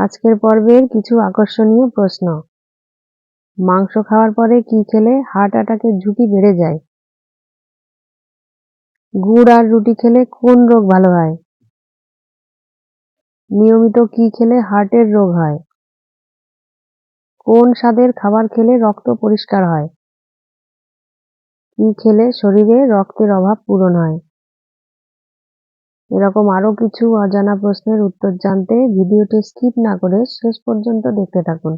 আজকের পর্বের কিছু আকর্ষণীয় প্রশ্ন। মাংস খাওয়ার পরে কি খেলে হার্ট অ্যাটাকের ঝুঁকি বেড়ে যায়? গুড় আর রুটি খেলে কোন রোগ ভালো হয়? নিয়মিত কি খেলে হার্টের রোগ হয়? কোন স্বাদের খাবার খেলে রক্ত পরিষ্কার হয়? কি খেলে শরীরে রক্তের অভাব পূরণ হয়? এরকম আরও কিছু অজানা প্রশ্নের উত্তর জানতে ভিডিওটি স্কিপ না করে শেষ পর্যন্ত দেখতে থাকুন।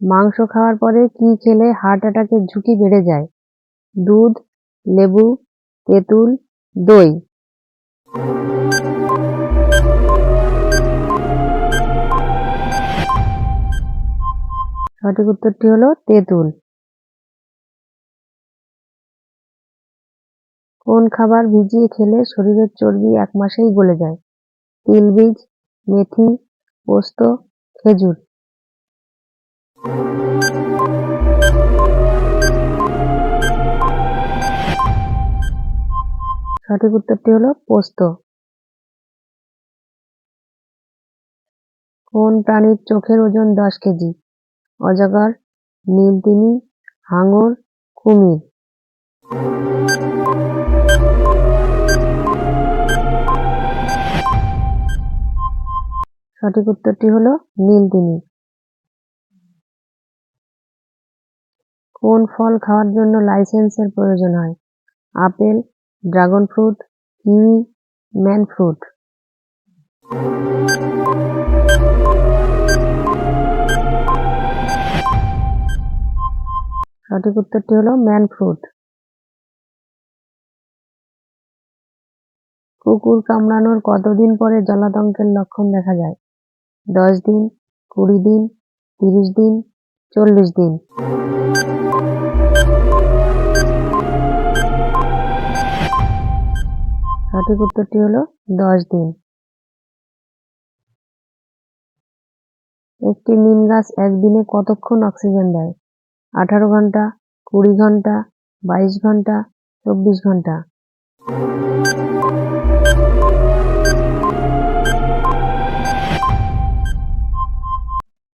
মাংস খাওয়ার পরে কি খেলে হার্ট অ্যাটাকের ঝুঁকি বেড়ে যায়? দুধ, লেবু, তেঁতুল, দই। সঠিক উত্তরটি হলো তেঁতুল। কোন খাবার ভিজিয়ে খেলে শরীরের চর্বি এক মাসেই গলে যায়? তিল বীজ, মেথি, পোস্ত, খেজুর। সঠিক উত্তরটি হলো পোস্ত। কোন প্রাণীর চোখের ওজন দশ কেজি? অজগর, নীলতিমি, হাঙর, কুমির। সঠিক উত্তরটি হলো নীলতিমি। কোন ফল খাওয়ার জন্য লাইসেন্সের প্রয়োজন হয়? Apple, dragon fruit, kiwi, man fruit. সঠিক উত্তরটি হলো ম্যান ফ্রুট। কুকুর কামড়ানোর কতদিন পরে জলাতঙ্কের লক্ষণ দেখা যায়? দশ দিন, কুড়ি দিন, তিরিশ দিন, চল্লিশ দিন। সঠিক উত্তরটি হলো দশ দিন। একটি নিম গাছ একদিনে কতক্ষণ অক্সিজেন দেয়? আঠারো ঘণ্টা, কুড়ি ঘণ্টা, বাইশ ঘণ্টা, চব্বিশ ঘণ্টা।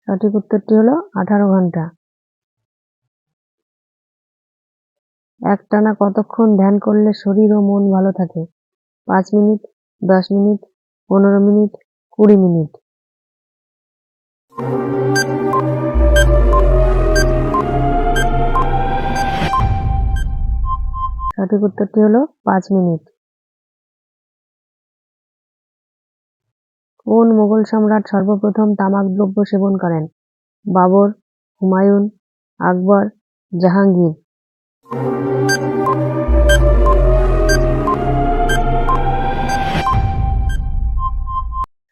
সঠিক উত্তরটি হলো আঠারো ঘণ্টা। একটানা কতক্ষণ ধ্যান করলে শরীর ও মন ভালো থাকে? পাঁচ মিনিট, দশ মিনিট, পনেরো মিনিট, কুড়ি মিনিট। সঠিক উত্তরটি হলো পাঁচ মিনিট। কোন মোগল সম্রাট সর্বপ্রথম তামাক দ্রব্য সেবন করেন? বাবর, হুমায়ুন, আকবর, জাহাঙ্গীর।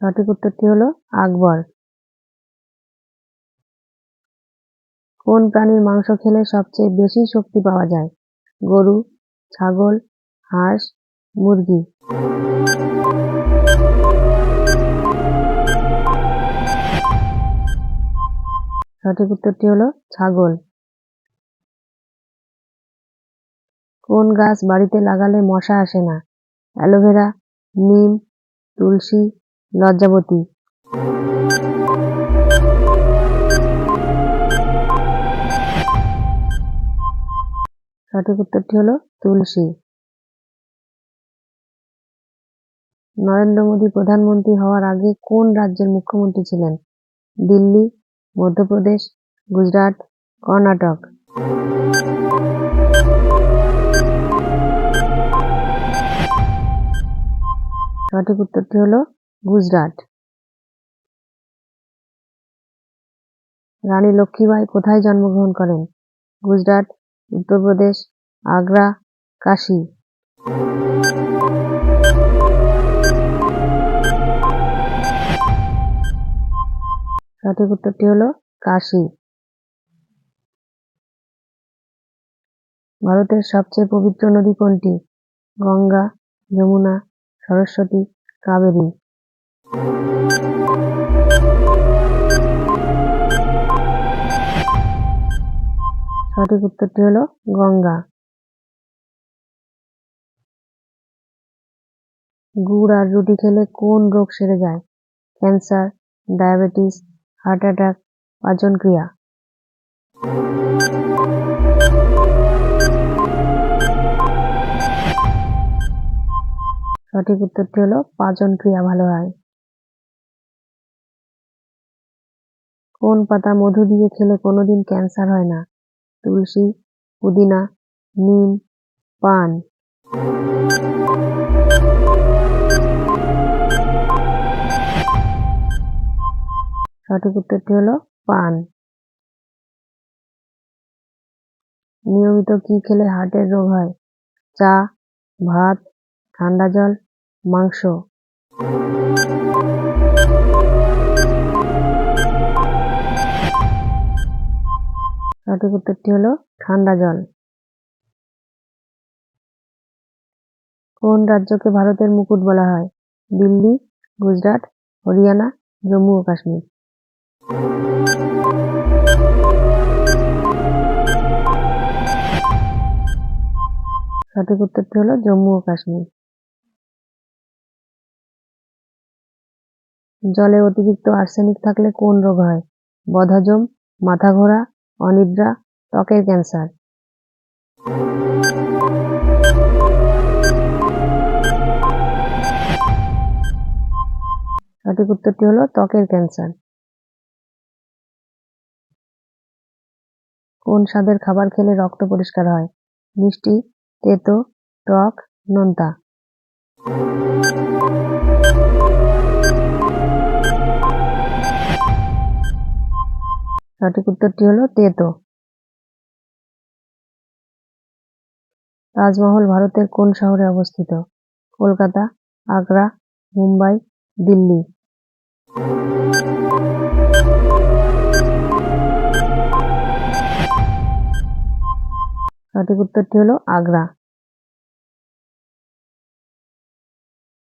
সঠিক উত্তরটি হলো আকবর। কোন প্রাণীর মাংস খেলে সবচেয়ে বেশি শক্তি পাওয়া যায়? গরু, ছাগল, হাঁস, মুরগি। সঠিক উত্তরটি হলো ছাগল। কোন গাছ বাড়িতে লাগালে মশা আসে না? অ্যালোভেরা, নিম, তুলসী, লজ্জাবতী। সঠিক উত্তরটি হলো তুলসী। নরেন্দ্র মোদী প্রধানমন্ত্রী হওয়ার আগে কোন রাজ্যের মুখ্যমন্ত্রী ছিলেন? দিল্লি মধ্যপ্রদেশ, গুজরাট, কর্ণাটক। সঠিক উত্তরটি হলো গুজরাট। রানী লক্ষ্মীবাই কোথায় জন্মগ্রহণ করেন? গুজরাট, উত্তরপ্রদেশ, আগ্রা, কাশী। সঠিক উত্তরটি হলো কাশি। ভারতের সবচেয়ে পবিত্র নদী কোনটি? গঙ্গা, যমুনা, সরস্বতী, কাবেরী। সঠিক উত্তরটি হলো গঙ্গা। গুড় আর রুটি খেলে কোন রোগ সেরে যায়? ক্যান্সার, ডায়াবেটিস হার্ট অ্যাটাক পাচন ক্রিয়া সঠিক উত্তরটি হলো পাচন ক্রিয়া ভালো হয়। কোন পাতা মধু দিয়ে খেলে কোনোদিন ক্যান্সার হয় না? তুলসী, পুদিনা, নিম, পান। সঠিক উত্তরটি হলো পান। নিয়মিত কি খেলে হার্টের রোগ হয়? চা, ভাত, ঠান্ডা জল, মাংস। সঠিক উত্তরটি হলো ঠান্ডা জল। কোন রাজ্যকে ভারতের মুকুট বলা হয়? দিল্লি, গুজরাট, হরিয়ানা, জম্মু ও কাশ্মীর। সঠিক উত্তরটি হলো জম্মু ও কাশ্মীর। জলে অতিরিক্ত আর্সেনিক থাকলে কোন রোগ হয়? বদহজম মাথা ঘোরা অনিদ্রা, ত্বকের ক্যান্সার। সঠিক উত্তরটি হলো ত্বকের ক্যান্সার। কোন স্বাদের খাবার খেলে রক্ত পরিষ্কার হয়? মিষ্টি, তেতো, টক, নোনতা। সঠিক উত্তরটি হলো তেতো। তাজমহল ভারতের কোন শহরে অবস্থিত? কলকাতা, আগ্রা, মুম্বাই, দিল্লি। সঠিক উত্তরটি হল আগ্রা।